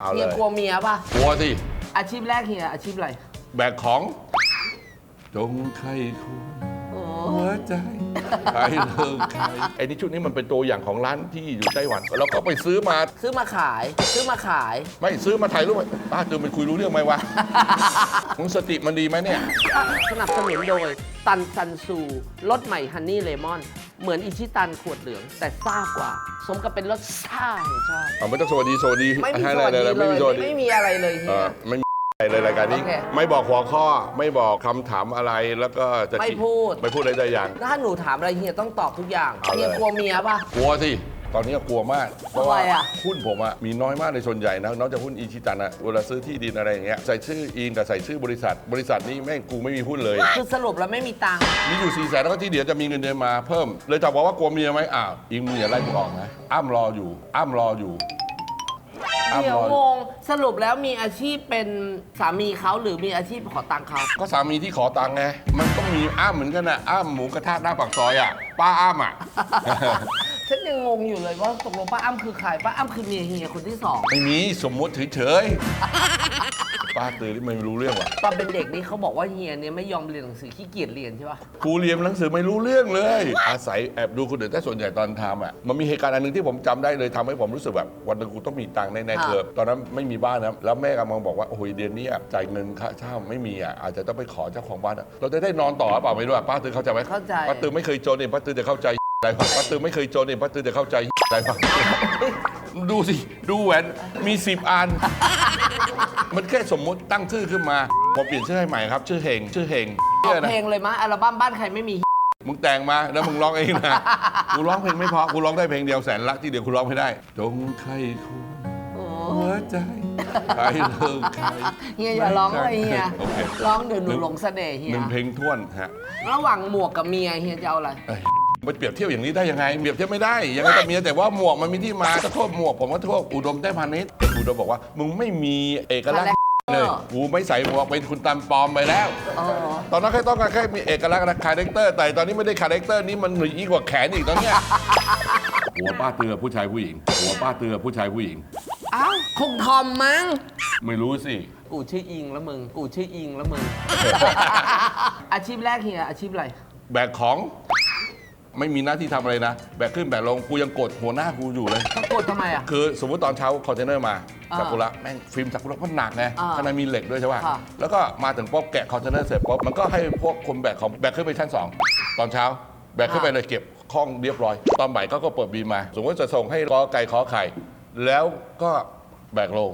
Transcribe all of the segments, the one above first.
เอาเลเฮียยกลัวเมียป่ะ กลัวสิ อาชีพแรกเฮียอาชีพอะไร แบกของ จงใครคุณโอ้หัวใจ ใครเลิกใครไอ้นี่ชุดนี้มันเป็นตัวอย่างของร้านที่อยู่ไต้หวันเราก็ไปซื้อมาซื้อมาขาย ซื้อมาขาย ไม่ซื้อมาถ่ายรูปไว้ป้าเจอมันคุยรู้เรื่องไหมวะ มึงสติมันดีไหมเนี่ย สนับสนุนโดย ตันซันซูรสใหม่ฮันนี่เลมอน เหมือนอิชิตันขวดเหลือง แต่ซ่ากว่า สมกับเป็นรสซ่าแห่งชาติเอาไม่ต้องสวัสดีสวัสดีไม่มีให้สวัสดีอะเลรไม่มีสวัสยดีไม่มีอะไรเลยเฮีเอ่ยอไม่มีอะไร เลยรายการนี้ โอเคไม่บอกหัวข้อไม่บอกคำถามอะไรแล้วก็จะไม่พูด ไม่พูดอะไรได้อย่าง ถ้าหนูถามอะไรเฮียต้องตอบทุกอย่างเอาเลย เฮียกลัวเมียป่ะ กลัวสิ ตอนนี้กลัวมาก เพราะว่าทำไมอะ หุ้นผมอะมีน้อยมากในส่วนใหญ่นะนอกจากหุ้นอีชิตันอะเวลาซื้อที่ดินอะไรอย่างเงี้ยใส่ชื่ออิงกับใส่ชื่อบริษัท บริษัทนี้แม่งกูไม่มีหุ้นเลย คือสรุปแล้วไม่มีตังค์มีอยู่4ี่แสนแล้วก็ที่เดี๋ยวจะมีเงินเดือนมาเพิ่ม เลยจะบอกว่ากลัวเมียไหมอ้าวอิงเมียไล่กูออกนะอ้ำรออยู่อ้ำรออยู่อ้ำเดี๋ยรวองอยู่ง สรุปแล้วมีอาชีพเป็นสามีเขาหรือมีอาชีพขอตังค์เขาก็สามีที่ขอตังค์ไง มันต้องมีอ้ามเหมือนกันนะอ้ามหมูกระทะหน้าปากซอยอะป้าอ้ามอะ ฉันยังงงอยู่เลยว่าตกลงป้าอ้ำคือใครป้าอ้ำคือเมียเฮียคนที่สองไม่มีสมมติเฉยๆ ป้าตื่นนี่ไม่รู้เรื่องว่ะ ตอนเป็นเด็กนี่เขาบอกว่าเฮียเนี่ยไม่ยอมเรียนหนังสือขี้เกียจเรียนใช่ปะกูเรียนหนังสือไม่รู้เรื่องเลย อาศัยแอบดูคนอื่นแต่ส่วนใหญ่ตอนทำอะ มันมีเหตุการณ์อันหนึงที่ผมจำได้เลยทำให้ผมรู้สึกแบบ วันหนึงกูต้องมีตังค์แน่ๆคือตอนนั้นไม่มีบ้านนะแล้วแม่กำลังบอกว่า โอ้โหเดือนนี้อะจ่ายเงินค่าเช่าไม่มีอะอาจจะต้องไปขอเจ้าของบ้านอะเราจะได้นอนต่อหรือเปล่าไม่รู้อะป้าตื่นเข้าใจไหมเข้าใจ ป้าตื่นไม่เคยจนเองป้าตื่นจะเข้าใจ อะไรวะป้าตื่นไม่เคยจนเองป้าตื่นจะเข้าใจอะไรวะดูสิ ดูแหวนมีสิบอัน มันแค่สมมุติตั้งชื่อขึ้นมา ผมเปลี่ยนชื่อให้ใหม่ครับ ชื่อเฮงชื่อเฮงออกนี่ยนะเพลงเลยมะอัลบั้มบ้านใครไม่มีมึงแต่งมาแล้วมึงร้องเองนะกูร้องเพลงไม่เพอกูร้องได้เพลงเดียวแสนรักที่เดียวกูร้องไม่ได้จงใครคุณโอ้หัวใจใครเลิกใครเฮียอย่าร้องเลยเฮียโอเคร้องเดี๋ยวหนูหลงเสน่ห์เฮีหยนึ่งเพลงท่วนฮะระหว่างหมวกกับเมียเฮียจะเอาอะไรเอ้ย มันเปรียบเทียบอย่างนี้ได้ยังไงเปรียบเทียบไม่ได้ยังไงก็เมียแต่ว่าหมวกมันมีที่มาก็โทษหมวกผมก็โทษอุดมได้พาณิชย์อุดมบอกว่า มึงไม่มีเอกลักษณ์เลยกูไม่ใส่หมวกเป็นคุณตันปลอมไปแล้ว อ๋อตอนนั้นแค่ต้องการแค่มีเอกลักษณ์นะคาแรคเตอร์ แต่ตอนนี้ไม่ได้คาแรคเตอร์นี้มันหนียิ่งกว่าแขนอีกตอนเนี้ยหัวป้าเตือผู้ชายผู้หญิง หัวป้าเตือผู้ชายผู้หญิง อ้าวคงทอมมั้ง ไม่รู้สิ กูชื่ออิงแล้วมึง กูชื่ออิงแล้วมึง อาชีพแรกเฮียอาชีพอะไร แบกของ ไม่มีหน้าที่ทำอะไรนะ แบกขึ้นแบกลงกูยังกดหัวหน้ากูอยู่เลย เขากดทำไมอะ คือสมมติตอนเช้าคอนเทนเนอร์มาอ่าซากุระแม่งฟิล์มซากุระมันหนักไงอ่าข้างในมีเหล็กด้วยใช่ป่ะค่ะ แล้วก็มาถึงปุ๊บแกะคอนเทนเนอร์เสร็จปุ๊บมันก็ให้พวกคนแบกของแบกขึ้นไปชั้น 2 ตอนเช้า แบกขึ้นไปเลยเก็บห้องเรียบร้อย ตอนบ่ายก็ก็เปิดบีมมา สมมติจะส่งให้กอไก่ขอไข่ แล้วก็แบกลง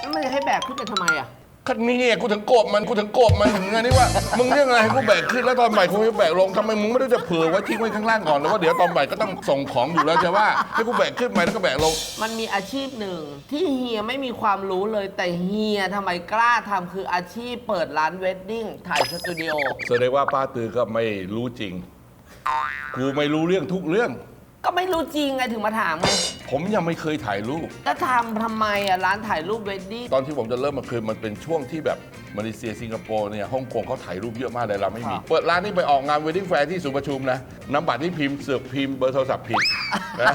แล้วมันจะให้แบกขึ้นไปทำไมอะ ก็นี่ไงกูถึงโกรธมันกูถึงโกรธมันถึงไงนี่ว่า มึงเรื่องอะไรให้กูแบกขึ้นแล้วตอนบ่ายกูไม่แบกลงทำไมมึงไม่ได้จะเผื่อไว้ทิ้งไว้ข้างล่างก่อนแล้วว่าเดี๋ยวตอนบ่ายก็ต้องส่งของอยู่แล้วใช่ว่าให้กูแบกขึ้นไปแล้วก็แบกลง มันมีอาชีพหนึ่ง ที่เฮียไม่มีความรู้เลยแต่เฮียทำไมกล้าทำคืออาชีพเปิดร้านเวดดิ้งถ่ายสตูดิโอ แสดงว่าป้าตือก็ไม่รู้จริง กูไม่รู้เรื่องทุกเรื่อง ก็ไม่รู้จริงไงถึงมาถามไงผมยังไม่เคยถ่ายรูปแล้วทำทำไมอะร้านถ่ายรูปเวดดิ้งตอนที่ผมจะเริ่มมาคือมันเป็นช่วงที่แบบ มาเลเซียสิงคโปร์เนี่ยฮ่องกงเขาถ่ายรูปเยอะมากเลยเราไม่มีครับเปิดร้านนี้ไปออกงานเวดดิ้งแฟร์ที่ศูนย์ประชุมนะน้ำบัตรที่พิมพ์เสือกพิมพ์เบอร์โทรศัพท์ผิดนะ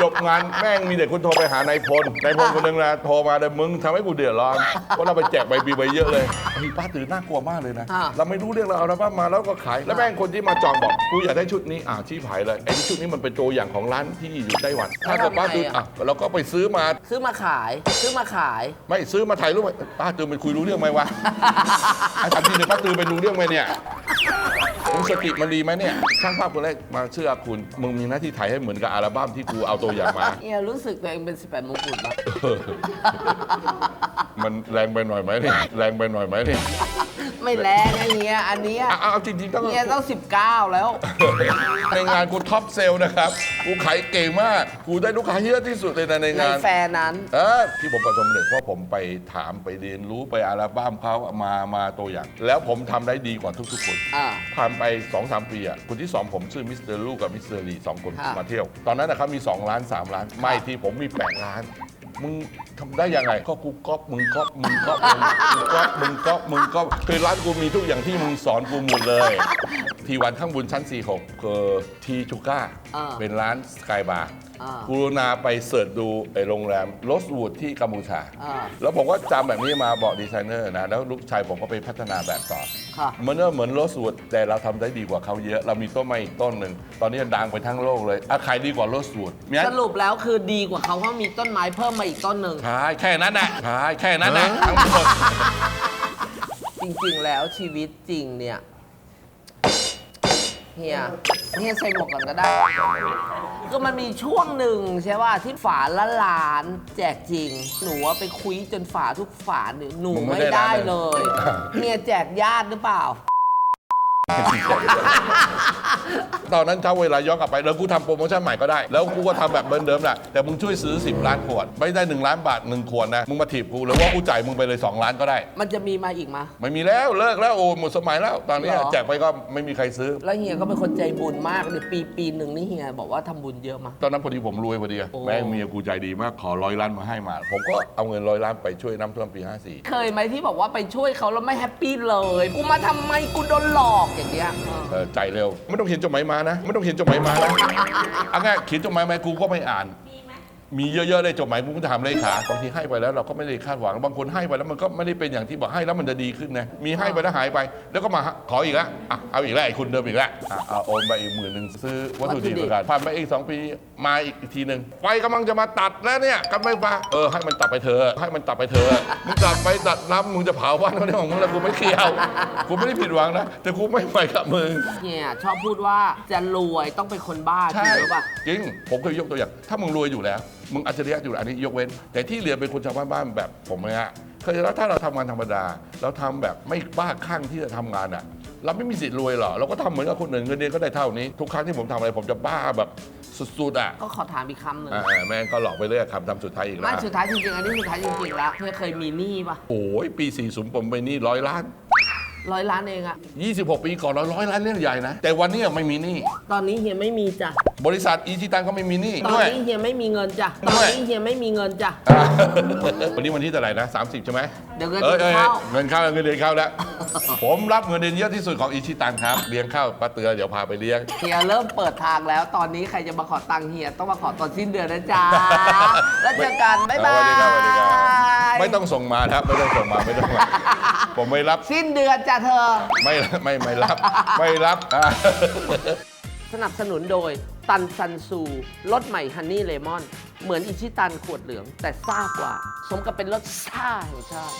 จบงานแม่งมีเด็กคนโทรไปหานายพลนายพลคนหนึงนะโทรมาเลยมึงทำให้กูเดือดร้อนเพราะเราไปแจกใบปลิวไปเยอะเลยเฮ้ยป้าตื่นน่ากลัวมากเลยนะ อ่า เราไม่รู้เรื่องเราเอาแล้วป้ามาแล้วก็ขาย แล้วแม่งคนที่มาจองบอกกูอยากได้ชุดนี้อ่าชี้ผายเลยไอ้ชุดนี้มันเป็นตัวอย่างของร้านที่อยู่ไต้หวัน ถ้าเกิดป้าตื่นอะเราก็ไปซื้อมา ซื้อมาขาย ซื้อมาขาย ไม่ซื้อมาถ่ายรูปไว้ป้าตือมันคุยรู้เรื่องไหมวะไอ้ทำทีเนี่ยป้าตือเป็นรู้เรื่องไหมเนี่ยมึงสติมันดีไหมเนี่ย ช่างภาพคนแรกมาเชื่อคุณมึงมีหน้าที่ถ่ายให้เหมือนกับอัลบั้มที่กูเอาตัวอย่างมา เฮียรู้สึกตัวเองเป็น18มงกุฎปะ มันแรงไปหน่อยไหมเนี่ยแรงไปหน่อยไหมเนี่ย ไม่แรงนะเฮียอันเนี้ยเอาเอาเอาจริงๆต้อง เฮียต้อง 19 แล้ว ในงานกูท็อปเซลล์นะครับ กูขายเก่งมาก กูได้ลูกค้าเยอะที่สุดเลยนะในในงาน แฟร์นั้น เออที่ผมประสบความสำเร็จเพราะผมไปถามไปเรียนรู้ไปอัลบั้มเขามามาตัวอย่าง แล้วผมทำได้ดีกว่าทุกๆคนอ่าผ่านไป2อสปีอะคนที่สองผมชื่อมิสเตอร์ลูกกับมิสเตอร์ลีสองคนค่ะ มาเที่ยว ตอนนั้นนะครับมี 2 ล้าน 3 ล้าน ไม่ที่ผมมี 8 ล้าน มึงทำได้ยังไงก็กูก๊อปมึงก๊อปมึงก๊อปมึงกูก๊อปมึงก๊อปมึงก๊อปคือร้านกูมีทุกอย่างที่มึงสอนกูหมดเลย ทีวันข้างบนชั้น 46คือทีชูก้าอ่าเป็นร้านสกายบาร์อ่ากรุณาไปเสิร์ชดูไอ้โรงแรมโรสวูดที่กัมพูชา อ่าแล้วผมก็จำแบบนี้มาบอกดีไซเนอร์นะ แล้วลูกชายผมก็ไปพัฒนาแบบต่อ ค่ะ มันก็เหมือนโรสวูดแต่เราทำได้ดีกว่าเขาเยอะ เรามีต้นไม้อีกต้นหนึ่ง ตอนนี้ดังไปทั้งโลกเลยอะใครดีกว่าโรสวูดเนี่ยสรุปแล้วคือดีกว่าเขาเพราะมีต้นไม้เพิ่มมาอีกต้นหนึ่ง ใช่แค่นั้นนะใช่แค่นั้นนะทั้งหมด จริงๆ แล้วชีวิตจริงเนี่ย เฮียเฮียใส่หมวกก่อนก็ได้คือมันมีช่วงหนึ่งใช่ป่ะที่ฝาละล้านแจกจริง หนูว่าไปคุยจนฝาทุกฝาหนูหนูมึงไม่ไม่ได้ได้นะเลยเฮียแจกญาติหรือเปล่า ตอนนั้นถ้าเวลาย้อนกลับไปแล้วกูทำโปรโมชั่นใหม่ก็ได้ แล้วกูก็ทำแบบเหมือนเดิมแหละแต่มึงช่วยซื้อ 10 ล้านขวด ไม่ได้ 1 ล้านบาท 1 ขวดนะ มึงมาถีบกูหรือว่ากูจ่ายมึงไปเลย 2 ล้านก็ได้ มันจะมีมาอีกมะไม่มีแล้วเลิกแล้วโอ้หมดสมัยแล้ว ตอนนี้เหรอ แจกไปก็ไม่มีใครซื้อ แล้วเฮียก็เป็นคนใจบุญมากเลยปีปีหนึ่งนี่เฮียบอกว่าทำบุญเยอะมากตอนนั้นพอดีผมรวยพอดีอะโอ้ แม่งเมียกูใจดีมากขอร้อยล้านมาให้มา ผมก็เอาเงินร้อยล้านไปช่วยน้ำท่วมปี 54 เคยไหมที่บอกว่าไปช่วยเขาแล้วไม่แฮปปี้เลย กูมาทำไมกูโดนหลอกอย่างเงี้ยเออใจเร็ว ไม่ต้องเขียนจดหมายมานะ ไม่ต้องเขียนจดหมายมานะเอาง่ายเขียนจดหมายมากูก็ไม่อ่าน มีเยอะๆเลยจดหมายกูก็จะทำเลขาบางทีให้ไปแล้วเราก็ไม่ได้คาดหวัง บางคนให้ไปแล้วมันก็ไม่ได้เป็นอย่างที่บอกให้แล้วมันจะดีขึ้นนะมีให้ไปแล้วหายไป แล้วก็มาขออีกแล้วอะเอาอีกแล้วไอ้คุณเดิมอีกแล้วอะเอาโอนไปอีกหมื่นหนึ่งซื้อวัตถุดิบวัตถุดิบประกันผ่านไปอีกสองปีมาอีกทีหนึ่งไฟกำลังจะมาตัดแล้วเนี่ยกำลังมาเออให้มันตัดไปเถอะให้มันตัดไปเถอะมึงตัดไปตัดน้ำมึงจะเผาบ้านเขาได้ของมึงแล้วกูไม่เกี่ยวกูไม่ได้ผิดหวังนะแต่กูไม่ไปกับมึงเฮียชอบพูดว่าจะรวยต้องเป็นคนบ้าจริใช่งหรือเปล่า จริงผมเคยยกตัวอย่าง ถ้ามึงรวยอยู่แล้วมึงอัจฉริยะอยู่แล้วอันนี้ยกเว้น แต่ที่เหลือเป็นคนชาวบ้านๆแบบผมนะฮะเคยแล้วถ้าเราทำงานธรรมดา เราทำแบบไม่บ้าคลั่งที่จะทำงานอะ เราไม่มีสิทธิ์รวยหรอกเราก็ทำเหมือนกับคนอื่นเงินเดือนก็ได้เท่านี้ ทุกครั้งที่ผมทำอะไรผมจะบ้าแบบสุดๆอะก็ขอถามอีกคำหนึ่งอ่าแม่งก็หลอกไปเรื่อยคำทำสุดท้ายอีกแล้ไม่วสุดท้ายจริงๆอันนี้สุดท้ายจริงๆแล้วเฮียเคยมีหนี้ปะโอ้ยปี40ผมไปหนี่ร้อยล้าน ร้อยล้านเองอะ26 ปีก่อนร้อยล้านเรื่องใหญ่นะ แต่วันนี้ไม่มีหนี้ตอนนี้เฮียไม่มีจ้ะ บริษัทอีชิตันก็ไม่มีหนี้ตอนด้วย นี้เฮียไม่มีเงินจ้ะ ตด้อนวย นี้เฮียไม่มีเงินจ้ะ อ่าวันนี้วันที่เท่าไหร่นะ30 ใช่ไหมเดี๋ยวเงินเอ้ยเอ้ยเข้า เงินเข้าเงินเดือนเข้าแล้ว ผมรับเงินเดือนเยอะที่สุดของอิชิตันครับเลี้ยงข้าวป้าเตือเดี๋ยวพาไปเลี้ยง เฮียเริ่มเปิดทางแล้ว ตอนนี้ใครจะมาขอตังค์เฮียต้องมาขอตอนสิ้นเดือนนะจ๊ะ แล้วเจอกัน บ๊ายบาสวัสดีครับสวัสดีครับยไม่ต้องส่งมาครับไม่ต้องส่งมาไม่ต้องมา ผมไม่รับ สิ้นเดือนจ้ะเธอ ไม่ไม่ไม่รับ ไม่รับอ่าสนับสนุนโดยตันซันซูรสใหม่ฮันนี่เลมอน เหมือนอิชิตันขวดเหลือง แต่ซ่ากว่า สมกับเป็นรสซ่าแห่งชาติ